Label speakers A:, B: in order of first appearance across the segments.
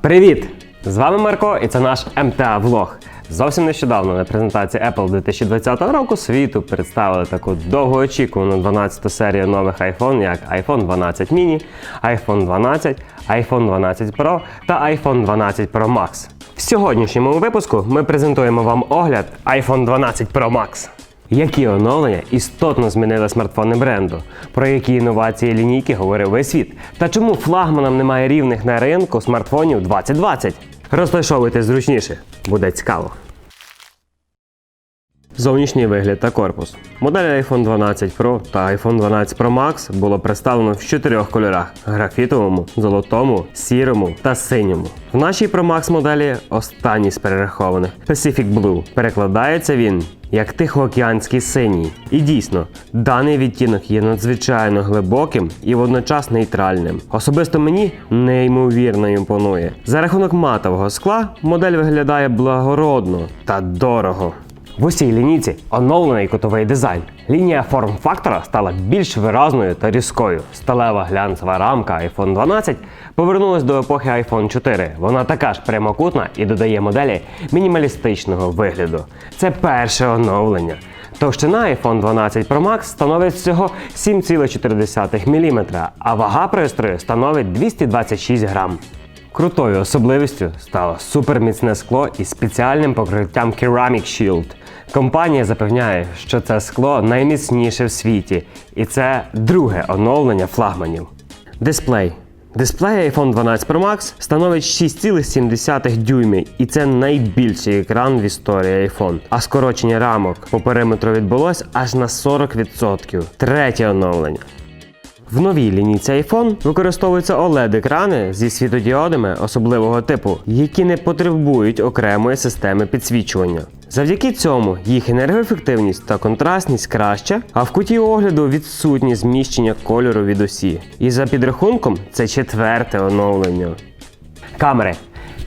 A: Привіт! З вами Марко і це наш МТА Влог. Зовсім нещодавно на презентації Apple 2020 року світу представили таку довгоочікувану 12 серію нових iPhone, як iPhone 12 mini, iPhone 12, iPhone 12 Pro та iPhone 12 Pro Max. В сьогоднішньому випуску ми презентуємо вам огляд iPhone 12 Pro Max. Які оновлення істотно змінили смартфони бренду, про які інновації лінійки говорив весь світ, та чому флагманам немає рівних на ринку смартфонів 2020? Розташовуйтесь зручніше, буде цікаво. Зовнішній вигляд та корпус. Модель iPhone 12 Pro та iPhone 12 Pro Max було представлено в чотирьох кольорах: графітовому, золотому, сірому та синьому. В нашій Pro Max моделі останній з перерахованих Pacific Blue. Перекладається він як Тихоокеанський синій. І дійсно, даний відтінок є надзвичайно глибоким і водночас нейтральним. Особисто мені неймовірно імпонує. За рахунок матового скла модель виглядає благородно та дорого. В усій лінійці оновлений кутовий дизайн. Лінія форм-фактора стала більш виразною та різкою. Сталева глянцева рамка iPhone 12 повернулась до епохи iPhone 4. Вона така ж прямокутна і додає моделі мінімалістичного вигляду. Це перше оновлення. Товщина iPhone 12 Pro Max становить всього 7,4 мм, а вага пристрою становить 226 грам. Крутою особливістю стало суперміцне скло із спеціальним покриттям Ceramic Shield. Компанія запевняє, що це скло найміцніше в світі, і це друге оновлення флагманів. Дисплей. Дисплей iPhone 12 Pro Max становить 6,7 дюйми, і це найбільший екран в історії iPhone. А скорочення рамок по периметру відбулось аж на 40%. Третє оновлення. В новій лінійці iPhone використовуються OLED-екрани зі світодіодами особливого типу, які не потребують окремої системи підсвічування. Завдяки цьому їх енергоефективність та контрастність краща, а в куті огляду відсутнє зміщення кольору від осі. І за підрахунком це четверте оновлення. Камери.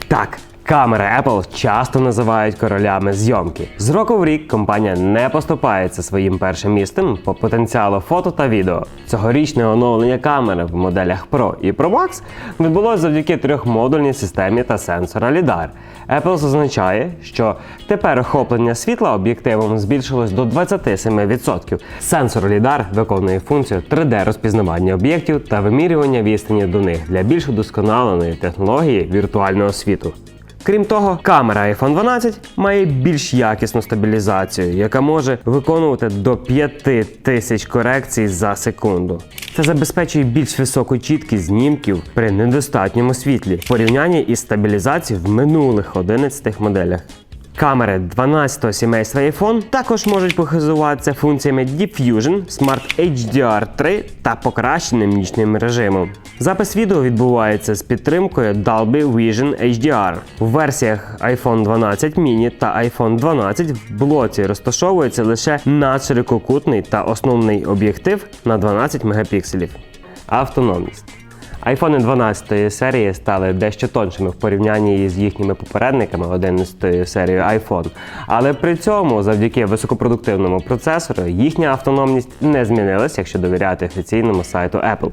A: Так, камери Apple часто називають королями зйомки. З року в рік компанія не поступається своїм першим місцем по потенціалу фото та відео. Цьогорічне оновлення камери в моделях Pro і Pro Max відбулося завдяки трьохмодульній системі та сенсора LiDAR. Apple зазначає, що тепер охоплення світла об'єктивом збільшилось до 27%. Сенсор LiDAR виконує функцію 3D розпізнавання об'єктів та вимірювання відстані до них для більш удосконаленої технології віртуального світу. Крім того, камера iPhone 12 має більш якісну стабілізацію, яка може виконувати до 5000 корекцій за секунду. Це забезпечує більш високу чіткість знімків при недостатньому світлі в порівнянні із стабілізацією в минулих 11 моделях. Камери 12-го сімейства iPhone також можуть похизуватися функціями Deep Fusion, Smart HDR3 та покращеним нічним режимом. Запис відео відбувається з підтримкою Dolby Vision HDR. В версіях iPhone 12 mini та iPhone 12 в блоці розташовується лише надширококутний та основний об'єктив на 12 мегапікселів. Автономність. Айфони 12 серії стали дещо тоншими в порівнянні з їхніми попередниками 11 серією iPhone. Але при цьому, завдяки високопродуктивному процесору, їхня автономність не змінилася, якщо довіряти офіційному сайту Apple.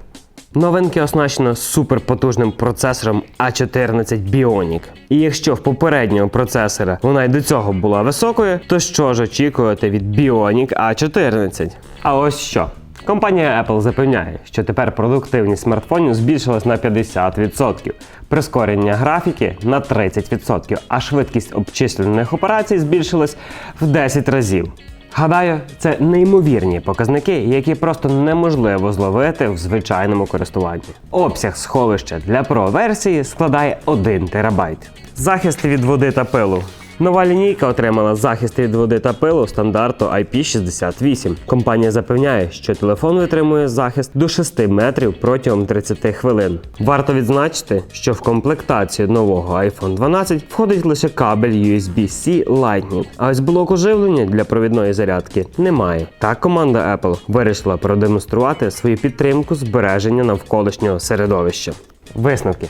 A: Новинки оснащено суперпотужним процесором A14 Bionic. І якщо в попереднього процесора вона й до цього була високою, то що ж очікувати від Bionic A14? А ось що. Компанія Apple запевняє, що тепер продуктивність смартфонів збільшилась на 50%, прискорення графіки на 30%, а швидкість обчислених операцій збільшилась в 10 разів. Гадаю, це неймовірні показники, які просто неможливо зловити в звичайному користуванні. Обсяг сховища для Pro версії складає 1 терабайт. Захист від води та пилу. Нова лінійка отримала захист від води та пилу стандарту IP68. Компанія запевняє, що телефон витримує захист до 6 метрів протягом 30 хвилин. Варто відзначити, що в комплектацію нового iPhone 12 входить лише кабель USB-C Lightning, а ось блоку живлення для провідної зарядки немає. Так команда Apple вирішила продемонструвати свою підтримку збереження навколишнього середовища. Висновки.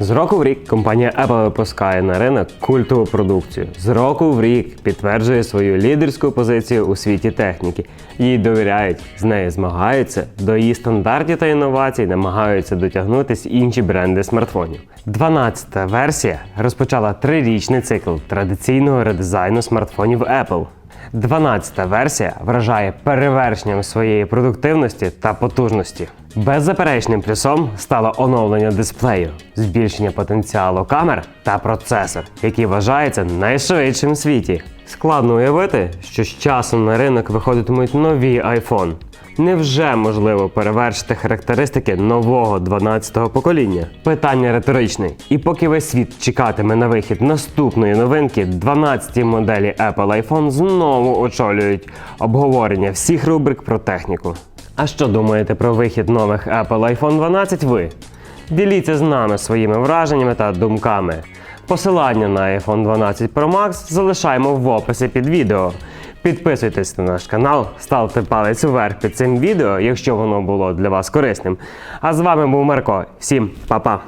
A: З року в рік компанія Apple випускає на ринок культову продукцію. З року в рік підтверджує свою лідерську позицію у світі техніки. Їй довіряють, з нею змагаються, до її стандартів та інновацій намагаються дотягнутись інші бренди смартфонів. 12-та версія розпочала трирічний цикл традиційного редизайну смартфонів Apple. 12-та версія вражає перевершенням своєї продуктивності та потужності. Беззаперечним плюсом стало оновлення дисплею, збільшення потенціалу камер та процесор, який вважається найшвидшим в світі. Складно уявити, що з часом на ринок виходитимуть нові iPhone. Невже можливо перевершити характеристики нового 12-го покоління? Питання риторичне. І поки весь світ чекатиме на вихід наступної новинки, 12-ті моделі Apple iPhone знову очолюють обговорення всіх рубрик про техніку. А що думаєте про вихід нових Apple iPhone 12 ви? Діліться з нами своїми враженнями та думками. Посилання на iPhone 12 Pro Max залишаємо в описі під відео. Підписуйтесь на наш канал, ставте палець вверх під цим відео, якщо воно було для вас корисним. А з вами був Марко. Всім па-па!